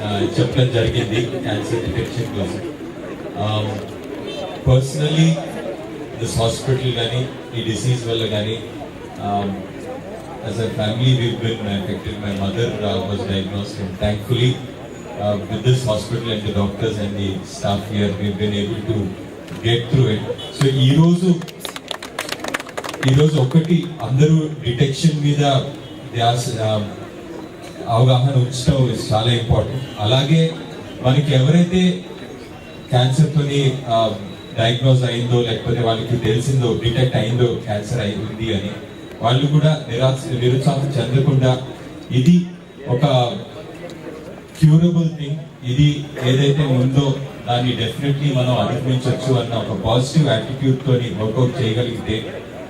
ఆ, చెప్పడం జరిగింది. క్యాన్సర్ డిటెక్షన్ కోసం. పర్సనలీ దిస్ హాస్పిటల్ కానీ ఈ డిసీజ్ వల్ల కానీ as a family we been affected my mother was diagnosed and thankfully with this hospital and the doctors and the staff here we been able to get through it so ఈరోజు ఈరోజు ఒకటి అందరూ detection మీద ధ్యాస ఆ, అవగాహన ఉంచడం చాలా ఇంపార్టెంట్. అలాగే మనకి ఎవరైతే క్యాన్సర్తోని డయాగ్నోజ్ అయిందో లేకపోతే వాళ్ళకి తెలిసిందో డిటెక్ట్ అయిందో క్యాన్సర్ అయింది అని వాళ్ళు కూడా నిరాశ నిరుత్సాహం చెందకుండా ఇది ఒక క్యూరబుల్ థింగ్ ఇది ఏదైతే ఉందో దాన్ని డెఫినెట్లీ మనం అధిగమించవచ్చు అన్న ఒక పాజిటివ్ యాటిట్యూడ్ తోని వర్కౌట్ చేయగలిగితే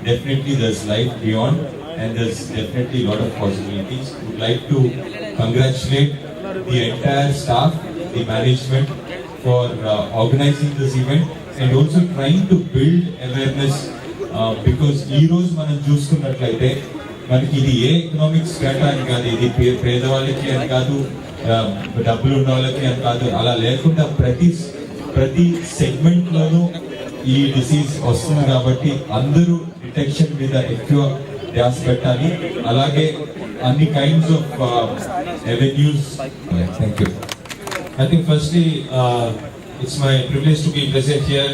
definitely there's life beyond and there's definitely lot of possibilities would like to congratulate the entire staff the management for organising this event and also trying to build awareness because ఈ రోజు మనం చూసుకున్నట్లయితే మనకి ఇది ఏ economics స్టేటా అని కాదు ఇది పేదవాళ్ళకి అని కాదు డబ్బులు ఉన్న వాళ్ళకి అని కాదు అలా లేకుండా ప్రతి ప్రతి సెగ్మెంట్లోనూ ఈ డిసీజ్ వస్తుంది కాబట్టి అందరూ డిటెక్షన్ మీద ఎక్కువ ధ్యాస పెట్టాలి అలాగే అన్ని kinds of revenues thank you I think firstly, uh, it's my privilege to be present here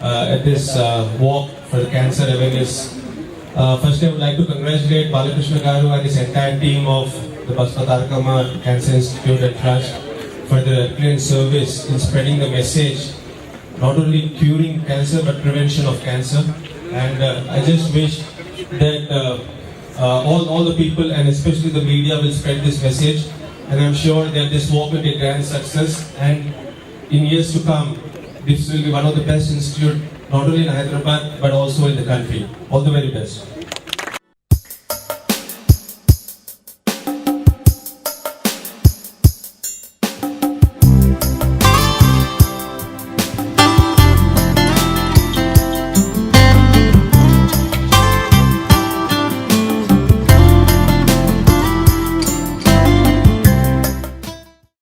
uh, at this uh, walk for the cancer awareness. Uh, firstly, I would like to congratulate Balakrishna Garu and his entire team of the Basma Tarakama Cancer Institute and Trust for their excellent service in spreading the message, not only curing cancer but prevention of cancer. And uh, I just wish that uh, uh, all, all the people and especially the media will spread this message and I'm sure that this walk will be a grand success and in years to come this will be one of the best institute not only in Hyderabad but also in the country. All the very best.